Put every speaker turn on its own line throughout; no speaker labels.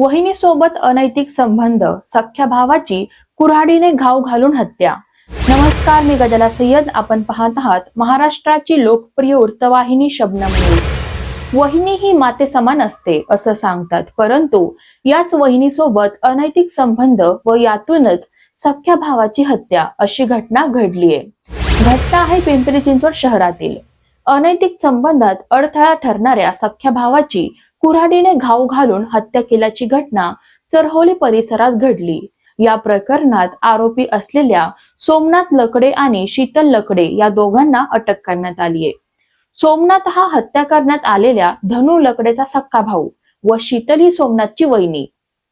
वहिनीसोबत अनैतिक संबंध सख्या भावाची कुऱ्हाडीने घाव घालून हत्या. नमस्कार मी गजाला सय्यद. आपण पाहत आहात महाराष्ट्राची लोकप्रिय वृत्तवाहिनी शबनम न्यूज वहिनी ही माते समान असते असं सांगतात. परंतु याच वहिनीसोबत अनैतिक संबंध व यातूनच सख्या भावाची हत्या अशी घटना घडलीय. घटना आहे पिंपरी चिंचवड शहरातील. अनैतिक संबंधात अडथळा ठरणाऱ्या सख्या भावाची कुऱ्हाडीने घाव घालून हत्या केल्याची घटना चरहोली परिसरात घडली. या प्रकरणात आरोपी असलेल्या सोमनाथ लकडे आणि शीतल लकडे या दोघांना अटक करण्यात आली आहे. सोमनाथ हा हत्या करण्यात आलेल्या धनु लकडेचा सक्का भाऊ व शीतल ही सोमनाथची वहिनी.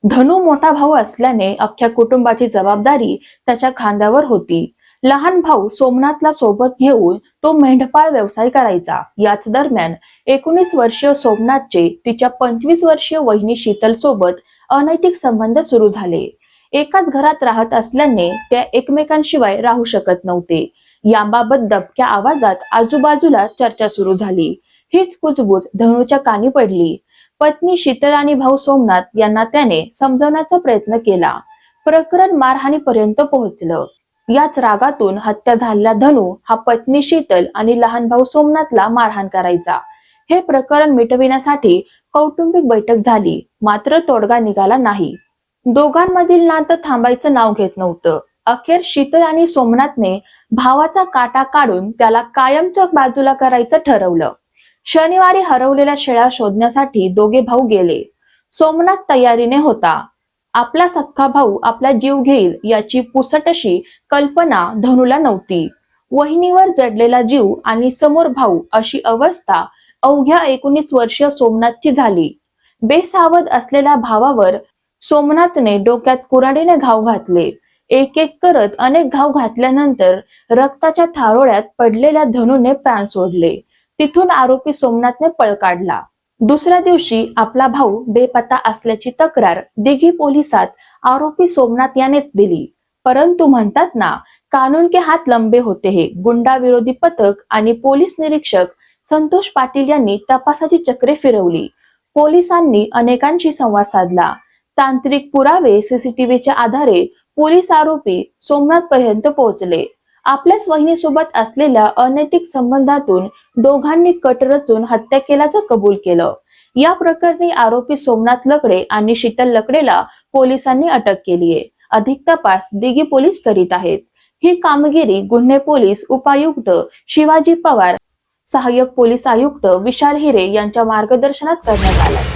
धनु मोठा भाऊ असल्याने अख्ख्या कुटुंबाची जबाबदारी त्याच्या खांद्यावर होती. लहान भाऊ सोमनाथला सोबत घेऊन तो मेंढपाळ व्यवसाय करायचा. याच दरम्यान एकोणीस वर्षीय सोमनाथचे तिच्या पंचवीस वर्षीय वहिनी शीतल सोबत अनैतिक संबंध सुरू झाले. एकाच घरात राहत असल्याने त्या एकमेकांशिवाय राहू शकत नव्हते. याबाबत दबक्या आवाजात आजूबाजूला चर्चा सुरू झाली. हीच कुजबूज धनुच्या कानी पडली. पत्नी शीतल आणि भाऊ सोमनाथ यांना त्याने समजवण्याचा प्रयत्न केला. प्रकरण मारहाणीपर्यंत पोहोचलं. याच रागातून हत्या झालेला धनु हा पत्नी शीतल आणि लहान भाऊ सोमनाथला मारहाण करायचा. हे प्रकरण मिटविण्यासाठी कौटुंबिक बैठक झाली. मात्र तोडगा निघाला नाही. दोघांमधील नातं थांबायचं नाव घेत नव्हतं. अखेर शीतल आणि सोमनाथने भावाचा काटा काढून त्याला कायमच्या बाजूला करायचं ठरवलं. शनिवारी हरवलेल्या शेळ्या शोधण्यासाठी दोघे भाऊ गेले. सोमनाथ तयारीने होता. आपला सख्खा भाऊ आपला जीव घेईल याची पुसटशी कल्पना धनुला नव्हती. वहिनीवर जडलेला जीव आणि समोर भाऊ अशी अवस्था अवघ्या एकोणीस वर्षीय सोमनाथची झाली. बेसावध असलेल्या भावावर सोमनाथने डोक्यात कुऱ्हाडीने घाव घातले. एक एक करत अनेक घाव घातल्यानंतर रक्ताच्या थारोळ्यात पडलेल्या धनुने प्राण सोडले. तिथून आरोपी सोमनाथने पळ काढला. दुसऱ्या दिवशी आपला भाऊ बेपत्ता असल्याची तक्रार दिघी पोलिसात आरोपी सोमनाथ यानेच दिली. परंतु म्हणतात ना कानून के हात लंबे होते हे. गुंडा विरोधी पथक आणि पोलीस निरीक्षक संतोष पाटील यांनी तपासाची चक्रे फिरवली. पोलिसांनी अनेकांशी संवाद साधला. तांत्रिक पुरावे सीसीटीव्हीच्या आधारे पोलीस आरोपी सोमनाथ पर्यंत पोहोचले. आपल्याच वहिनीसोबत असलेल्या अनैतिक संबंधातून दोघांनी कट रचून हत्या केल्याचं कबूल केलं. या प्रकरणी आरोपी सोमनाथ लकडे आणि शीतल लकडेला पोलिसांनी अटक केली आहे. अधिक तपास दिघी पोलीस करीत आहेत. ही कामगिरी गुन्हे पोलीस उपायुक्त शिवाजी पवार सहाय्यक पोलीस आयुक्त विशाल हिरे यांच्या मार्गदर्शनात करण्यात आला